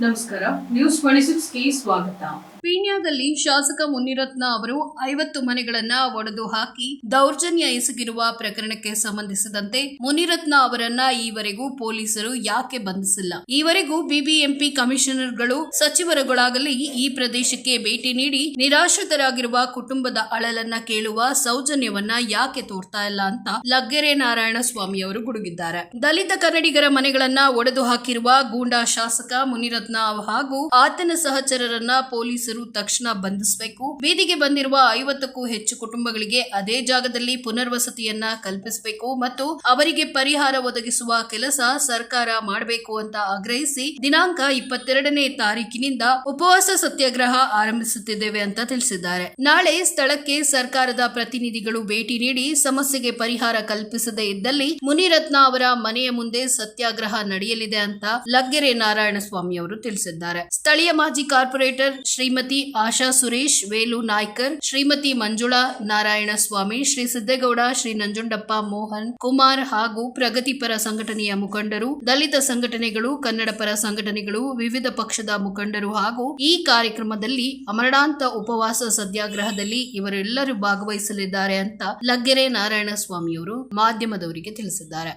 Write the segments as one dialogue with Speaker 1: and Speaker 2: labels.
Speaker 1: ನಮಸ್ಕಾರ. News twenty ಸಿಕ್ಸ್ಗೆ ಸ್ವಾಗತ. ಪೀಣ್ಯದಲ್ಲಿ ಶಾಸಕ ಮುನಿರತ್ನ ಅವರು ಐವತ್ತು ಮನೆಗಳನ್ನ ಒಡೆದು ಹಾಕಿ ದೌರ್ಜನ್ಯ ಎಸಗಿರುವ ಪ್ರಕರಣಕ್ಕೆ ಸಂಬಂಧಿಸಿದಂತೆ ಮುನಿರತ್ನ ಅವರನ್ನ ಈವರೆಗೂ ಪೊಲೀಸರು ಯಾಕೆ ಬಂಧಿಸಿಲ್ಲ? ಈವರೆಗೂ ಬಿಬಿಎಂಪಿ ಕಮಿಷನರ್ಗಳು ಸಚಿವರುಗಳಾಗಲಿ ಈ ಪ್ರದೇಶಕ್ಕೆ ಭೇಟಿ ನೀಡಿ ನಿರಾಶ್ರಿತರಾಗಿರುವ ಕುಟುಂಬದ ಅಳಲನ್ನ ಕೇಳುವ ಸೌಜನ್ಯವನ್ನ ಯಾಕೆ ತೋರ್ತಾ ಇಲ್ಲ ಅಂತ ಲಗ್ಗೆರೆ ನಾರಾಯಣ ಸ್ವಾಮಿ ಅವರು ಗುಡುಗಿದ್ದಾರೆ. ದಲಿತ ಕನ್ನಡಿಗರ ಮನೆಗಳನ್ನ ಒಡೆದು ಹಾಕಿರುವ ಗೂಂಡಾ ಶಾಸಕ ಮುನಿರತ್ನ ಹಾಗೂ ಆತನ ಸಹಚರರನ್ನ ಪೊಲೀಸರು ತಕ್ಷಣ ಬಂಧಿಸಬೇಕು. ಬೀದಿಗೆ ಬಂದಿರುವ ಐವತ್ತಕ್ಕೂ ಹೆಚ್ಚು ಕುಟುಂಬಗಳಿಗೆ ಅದೇ ಜಾಗದಲ್ಲಿ ಪುನರ್ವಸತಿಯನ್ನ ಕಲ್ಪಿಸಬೇಕು ಮತ್ತು ಅವರಿಗೆ ಪರಿಹಾರ ಒದಗಿಸುವ ಕೆಲಸ ಸರ್ಕಾರ ಮಾಡಬೇಕು ಅಂತ ಆಗ್ರಹಿಸಿ ದಿನಾಂಕ ಇಪ್ಪತ್ತೆರಡನೇ ತಾರೀಕಿನಿಂದ ಉಪವಾಸ ಸತ್ಯಾಗ್ರಹ ಆರಂಭಿಸುತ್ತಿದ್ದೇವೆ ಅಂತ ತಿಳಿಸಿದ್ದಾರೆ. ನಾಳೆ ಸ್ಥಳಕ್ಕೆ ಸರ್ಕಾರದ ಪ್ರತಿನಿಧಿಗಳು ಭೇಟಿ ನೀಡಿ ಸಮಸ್ಯೆಗೆ ಪರಿಹಾರ ಕಲ್ಪಿಸದೇ ಇದ್ದಲ್ಲಿ ಮುನಿರತ್ನ ಅವರ ಮನೆಯ ಮುಂದೆ ಸತ್ಯಾಗ್ರಹ ನಡೆಯಲಿದೆ ಅಂತ ಲಗ್ಗೆರೆ ನಾರಾಯಣಸ್ವಾಮಿ ಅವರು ತಿಳಿಸಿದ್ದಾರೆ. ಸ್ಥಳೀಯ ಮಾಜಿ ಕಾರ್ಪೊರೇಟರ್ ಶ್ರೀಮತಿ ಆಶಾ ಸುರೇಶ್, ವೇಲು ನಾಯ್ಕರ್, ಶ್ರೀಮತಿ ಮಂಜುಳಾ ನಾರಾಯಣ ಸ್ವಾಮಿ ಶ್ರೀ ಸಿದ್ದೇಗೌಡ, ಶ್ರೀ ನಂಜುಂಡಪ್ಪ ಮೋಹನ್ ಕುಮಾರ್ ಹಾಗೂ ಪ್ರಗತಿಪರ ಸಂಘಟನೆಯ ಮುಖಂಡರು, ದಲಿತ ಸಂಘಟನೆಗಳು ಕನ್ನಡ ಪರ ಸಂಘಟನೆಗಳು, ವಿವಿಧ ಪಕ್ಷದ ಮುಖಂಡರು ಹಾಗೂ ಈ ಕಾರ್ಯಕ್ರಮದಲ್ಲಿ ಅಮರಣಾಂತ ಉಪವಾಸ ಸತ್ಯಾಗ್ರಹದಲ್ಲಿ ಇವರೆಲ್ಲರೂ ಭಾಗವಹಿಸಲಿದ್ದಾರೆ ಅಂತ ಲಗ್ಗೆರೆ ನಾರಾಯಣ ಸ್ವಾಮಿಯವರು ಮಾಧ್ಯಮದವರಿಗೆ ತಿಳಿಸಿದ್ದಾರೆ.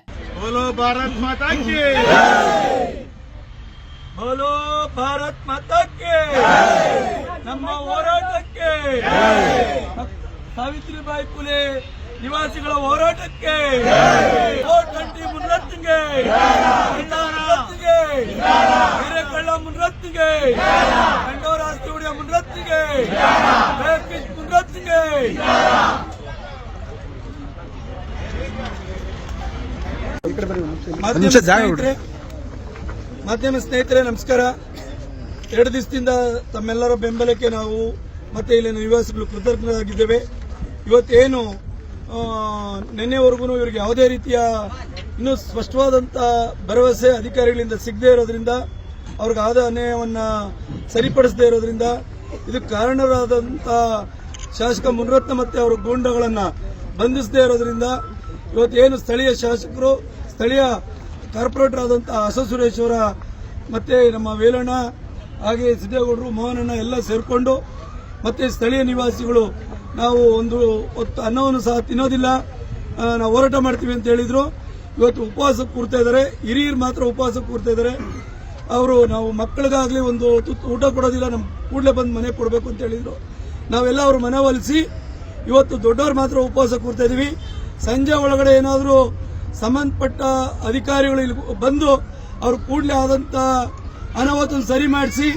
Speaker 2: ಬೋಲೋ ಭಾರತ್ ಮಾತಕ್ಕೆ. ನಮ್ಮ ಹೋರಾಟಕ್ಕೆ. ಸಾವಿತ್ರಿಬಾಯಿ ಫುಲೆ ನಿವಾಸಿಗಳ ಹೋರಾಟಕ್ಕೆ. ಗಂಟಿ ಮುನ್ನತ್ತಿಗೆ ಹಿರೇಕಳ್ಳ ಮುನ್ನತ್ತಿಗೆ ಕಂಡೋರ ಸ್ಟೂಡಿಯೋ ಮುನ್ನತ್ತಿಗೆ ಮುನ್ನತ್ತಿಗೆ ಮಧ್ಯಮ
Speaker 3: ಜಾಗ
Speaker 2: ಮಾಧ್ಯಮ ಸ್ನೇಹಿತರೆ, ನಮಸ್ಕಾರ. ಎರಡು ದಿವಸದಿಂದ ತಮ್ಮೆಲ್ಲರ ಬೆಂಬಲಕ್ಕೆ ನಾವು ಮತ್ತೆ ಇಲ್ಲಿನ ನಿವಾಸಿಗಳು ಕೃತಜ್ಞರಾಗಿದ್ದೇವೆ. ಇವತ್ತೇನು ನಿನ್ನೆವರೆಗೂ ಇವರಿಗೆ ಯಾವುದೇ ರೀತಿಯ ಇನ್ನೂ ಸ್ಪಷ್ಟವಾದಂಥ ಭರವಸೆ ಅಧಿಕಾರಿಗಳಿಂದ ಸಿಗದೇ ಇರೋದ್ರಿಂದ, ಅವ್ರಿಗೆ ಆದ ಅನ್ಯಾಯವನ್ನ ಸರಿಪಡಿಸದೇ ಇರೋದ್ರಿಂದ, ಇದಕ್ಕೆ ಕಾರಣರಾದಂಥ ಶಾಸಕ ಮುನರತ್ನ ಮತ್ತೆ ಅವರ ಗೂಂಡಗಳನ್ನ ಬಂಧಿಸದೇ ಇರೋದ್ರಿಂದ, ಇವತ್ತೇನು ಸ್ಥಳೀಯ ಶಾಸಕರು, ಸ್ಥಳೀಯ ಕಾರ್ಪೊರೇಟರ್ ಆದಂಥ ಅಸ ಸುರೇಶ್ವರ ಮತ್ತೆ ನಮ್ಮ ವೇಲಣ್ಣ, ಹಾಗೆ ಸಿದ್ದೇಗೌಡರು ಮೋಹನಣ್ಣ ಎಲ್ಲ ಸೇರಿಕೊಂಡು ಮತ್ತೆ ಸ್ಥಳೀಯ ನಿವಾಸಿಗಳು ನಾವು ಒಂದು ಹೊತ್ತು ಅನ್ನವನ್ನು ಸಹ ತಿನ್ನೋದಿಲ್ಲ. ನಾವು ಹೋರಾಟ ಮಾಡ್ತೀವಿ ಅಂತ ಹೇಳಿದ್ರು. ಇವತ್ತು ಉಪವಾಸ ಕೂರ್ತಾ ಇದ್ದಾರೆ. ಹಿರಿಯರು ಮಾತ್ರ ಉಪವಾಸ ಕೂರ್ತಾ ಇದ್ದಾರೆ. ಅವರು ನಾವು ಮಕ್ಕಳಿಗಾಗಲಿ ಒಂದು ತುತ್ತು ಊಟ ಕೊಡೋದಿಲ್ಲ ನಮ್ಮ ಕೂಡಲೇ ಬಂದು ಮನೆ ಕೊಡಬೇಕು ಅಂತ ಹೇಳಿದರು. ನಾವೆಲ್ಲ ಅವರು ಮನವೊಲಿಸಿ ಇವತ್ತು ದೊಡ್ಡವ್ರು ಮಾತ್ರ ಉಪವಾಸ ಕೂರ್ತಾ ಇದೀವಿ. ಸಂಜೆ ಒಳಗಡೆ ಏನಾದರೂ ಸಂಬಂಧಪಟ್ಟ ಅಧಿಕಾರಿಗಳು ಇಲ್ಲಿ ಬಂದು ಅವ್ರು ಕೂಡಲೇ ಆದಂತ ಅನಾಹುತವನ್ನು ಸರಿ ಮಾಡಿಸಿ,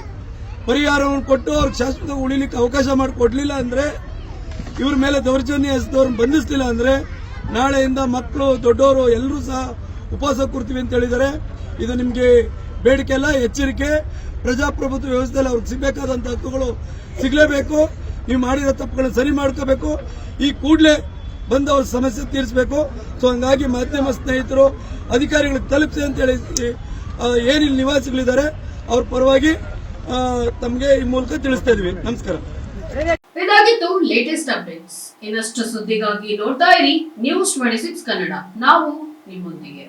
Speaker 2: ಪರಿಹಾರವನ್ನು ಕೊಟ್ಟು ಅವ್ರಿಗೆ ಶಾಶ್ವತ ಉಳಿಲಿಕ್ಕೆ ಅವಕಾಶ ಮಾಡಿಕೊಡ್ಲಿಲ್ಲ ಅಂದ್ರೆ, ಇವ್ರ ಮೇಲೆ ದೌರ್ಜನ್ಯ ಹೆಸರು ಬಂಧಿಸ್ಲಿಲ್ಲ ಅಂದ್ರೆ, ನಾಳೆಯಿಂದ ಮಕ್ಕಳು ದೊಡ್ಡವರು ಎಲ್ಲರೂ ಸಹ ಉಪವಾಸ ಕೂರ್ತೀವಿ ಅಂತ ಹೇಳಿದ್ದಾರೆ. ಇದು ನಿಮಗೆ ಬೇಡಿಕೆ ಅಲ್ಲ, ಎಚ್ಚರಿಕೆ. ಪ್ರಜಾಪ್ರಭುತ್ವ ವ್ಯವಸ್ಥೆಯಲ್ಲಿ ಅವ್ರಿಗೆ ಸಿಗಬೇಕಾದಂತ ಹಕ್ಕುಗಳು ಸಿಗಲೇಬೇಕು. ನೀವು ಮಾಡಿರೋ ತಪ್ಪುಗಳನ್ನ ಸರಿ ಮಾಡ್ಕೋಬೇಕು. ಈ ಕೂಡಲೇ ಬಂದು ಅವ್ರ ಸಮಸ್ಯೆ ತೀರಿಸಬೇಕು. ಸೊ ಹಂಗಾಗಿ ಮಾಧ್ಯಮ ಸ್ನೇಹಿತರು, ಅಧಿಕಾರಿಗಳಿಗೆ ತಲುಪಿಸಿ ಅಂತ ಹೇಳಿ ಏನಿಲ್ಲಿ ನಿವಾಸಿಗಳಿದ್ದಾರೆ, ಅವ್ರ ಪರವಾಗಿ ತಮಗೆ ಈ ಮೂಲಕ ತಿಳಿಸ್ತಾ ಇದ್ವಿ. ನಮಸ್ಕಾರ.
Speaker 1: ಇದಾಗಿತ್ತು ಲೇಟೆಸ್ಟ್ ಅಪ್ಡೇಟ್ಸ್ ಇನ್ನಷ್ಟು ಸುದ್ದಿಗಾಗಿ ನೋಡ್ತಾ ಇರಿ. News twenty six Kannada. ನಾವು ನಿಮ್ಮೊಂದಿಗೆ.